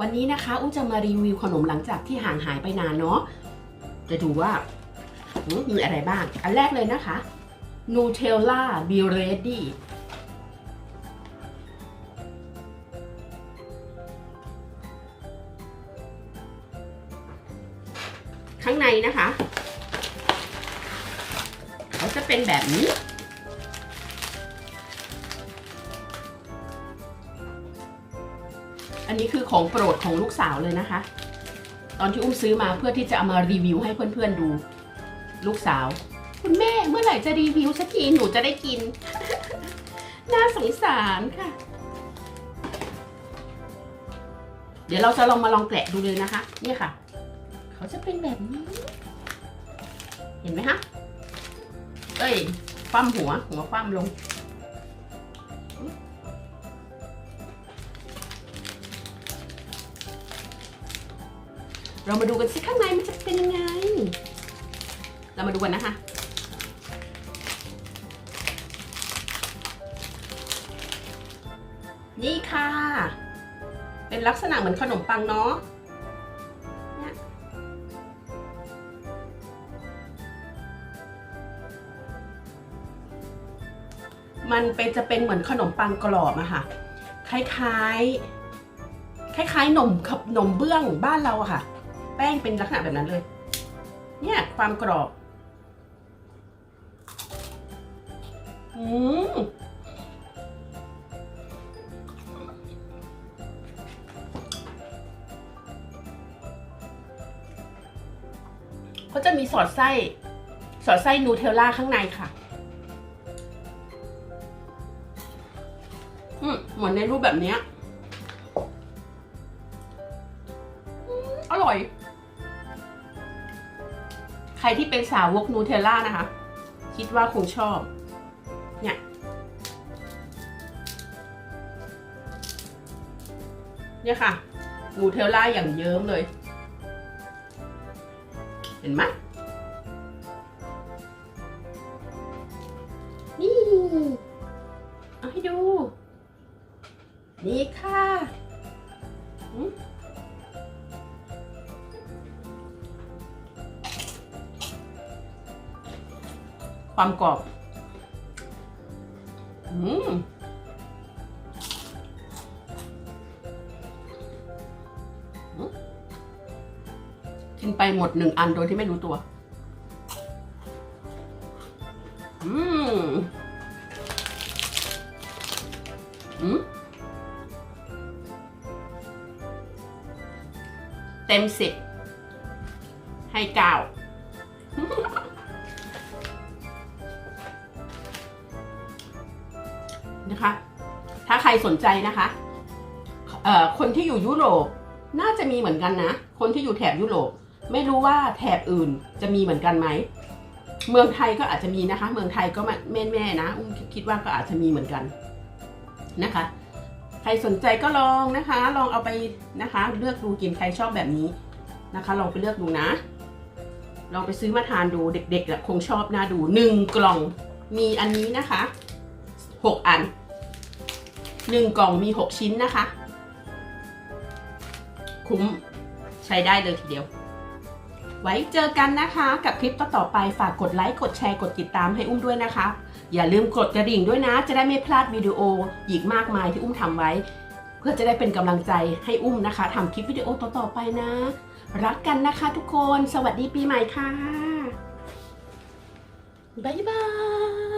วันนี้นะคะอุ้จะมารีวิวขนมหลังจากที่ห่างหายไปนานเนาะจะดูว่ามมีอะไรบ้าง อันแรกเลยนะคะ Nutella b e Ready ข้างในนะคะ เขาจะเป็นแบบนี้ อันนี้คือของโปรดของลูกสาวเลยนะคะ ตอนที่อุ้มซื้อมาเพื่อที่จะเอามารีวิวให้เพื่อนๆดู ลูกสาว คุณแม่เมื่อไหร่จะรีวิวสักทีหนูจะได้กิน น่าสงสารค่ะ เดี๋ยวเราจะลองมาลองแกะดูเลยนะคะ เนี่ยค่ะ เขาจะเป็นแบบนี้ เห็นไหมคะเอ้ยคว่ำหัวหัวคว่ำลง เรามาดูกันสิข้างในมันจะเป็นยังไง เรามาดูกันนะคะ นี่ค่ะ เป็นลักษณะเหมือนขนมปังเนาะมันเป็นจะเป็นเหมือนขนมปังกรอบอะค่ะ คล้ายๆ คล้ายๆนมขับนมเบื้องบ้านเราอะค่ะ แป้งเป็นลักษณะแบบนั้นเลย เนี่ยความกรอบ อืมเขาจะมีสอดไส้ สอดไส้นูเทลล่าข้างในค่ะ อืมเหมือนในรูปแบบเนี้ย อร่อย ใครที่เป็นสาวกนูเทลล่านะคะ คิดว่าคงชอบ เนี่ยเนี่ยค่ะนูเทลล่าอย่างเยิ้มเลย เห็นไหมนี่เอาให้ดู นี่ค่ะ ความกรอบอืมกินไปหมดหนึ่งอันโดยที่ไม่รู้ตัว อืม อืม เต็มสิบให้เก้า นะคะ ถ้าใครสนใจนะคะคนที่อยู่ยุโรปน่าจะมีเหมือนกันนะ คนที่อยู่แถบยุโรปไม่รู้ว่าแถบอื่นจะมีเหมือนกันไหม เมืองไทยก็อาจจะมีนะคะ เมืองไทยก็แม่แม่ๆนะอุ้มคิดว่าก็อาจจะมีเหมือนกันนะคะ ใครสนใจก็ลองนะคะ ลองเอาไปนะคะ เลือกดูกินใครชอบแบบนี้นะคะ ลองไปเลือกดูนะ ลองไปซื้อมาทานดูเด็กๆคงชอบน่าดูหนึ่งกล่องมีอันนี้นะคะ หกอันหนึ่งกล่องมีหกชิ้นนะคะ คุ้มใช้ได้เลยทีเดียว ไว้เจอกันนะคะกับคลิปต่อๆไปฝากกดไลค์ กดแชร์ กดติดตามให้อุ้มด้วยนะคะ อย่าลืมกดกระดิ่งด้วยนะ จะได้ไม่พลาดวิดีโออีกมากมายที่อุ้มทำไว้ เพื่อจะได้เป็นกำลังใจให้อุ้มนะคะทำคลิปวิดีโอต่อๆไปนะ รักกันนะคะทุกคน สวัสดีปีใหม่ค่ะ บ๊ายบาย